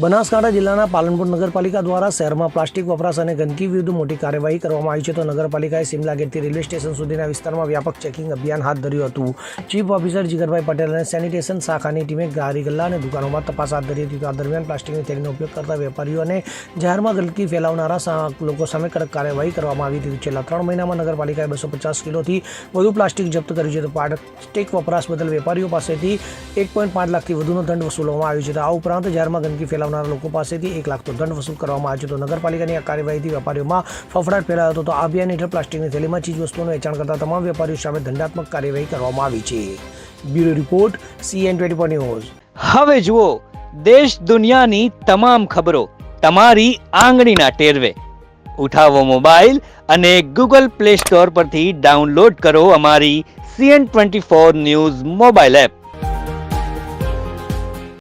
બનાસકાંઠા જિલ્લાના પાલનપુર નગરપાલિકા દ્વારા શહેરમાં પ્લાસ્ટિક વપરાશ અને ગંદકી વિરુદ્ધ મોટી કાર્યવાહી કરવામાં આવી છે તો નગરપાલિકાએ સિમલા ગેટથી રેલવે સ્ટેશન સુધીના વિસ્તારમાં વ્યાપક ચેકિંગ અભિયાન હાથ ધર્યું હતું. ચીફ ઓફિસર જીગરભાઈ પટેલ અને સેનિટેશન શાખાની ટીમે ગારી ગલ્લા અને દુકાનોમાં તપાસ હાથ ધરી હતી. આ દરમિયાન પ્લાસ્ટિકની થેલીનો ઉપયોગ કરતા વેપારીઓ અને જાહેરમાં ગંદકી ફેલાવનારા લોકો સામે કડક કાર્યવાહી કરવામાં આવી હતી. છેલ્લા ત્રણ મહિનામાં નગરપાલિકાએ બસો પચાસ કિલોથી વધુ પ્લાસ્ટિક જપ્ત કર્યું છે. તો પ્લાસ્ટિક વપરાશ બદલ વેપારીઓ પાસેથી એક પોઈન્ટ પાંચ લાખથી વધુનો દંડ વસૂલવામાં આવ્યો છે. આ ઉપરાંત જાહેરમાં ગંદકી ફેલાવનારા લોકો પાસેથી એક લાખનો દંડ વસૂલ કરવામાં આવ્યો છે. તો નગરપાલિકાની આ કાર્યવાહીથી વેપારીઓમાં ફફડાટ ફેલાયો હતો. તો આ અભિયાન હેઠળ પ્લાસ્ટિકની થેલીમાં ચીજ વસ્તુઓનું વેચાણ કરતા તમામ વેપારીઓ સામે દંડાત્મક કાર્યવાહી કરવામાં આવી છે. Bureau report, CN twenty news. હવે જુઓ, દેશ દુનિયાની તમામ ખબરો તમારી આંગળીના ટેરવે. ઉઠાવો મોબાઈલ અને ગૂગલ પ્લે સ્ટોર પરથી ડાઉનલોડ કરો અમારી CN twenty four news mobile app.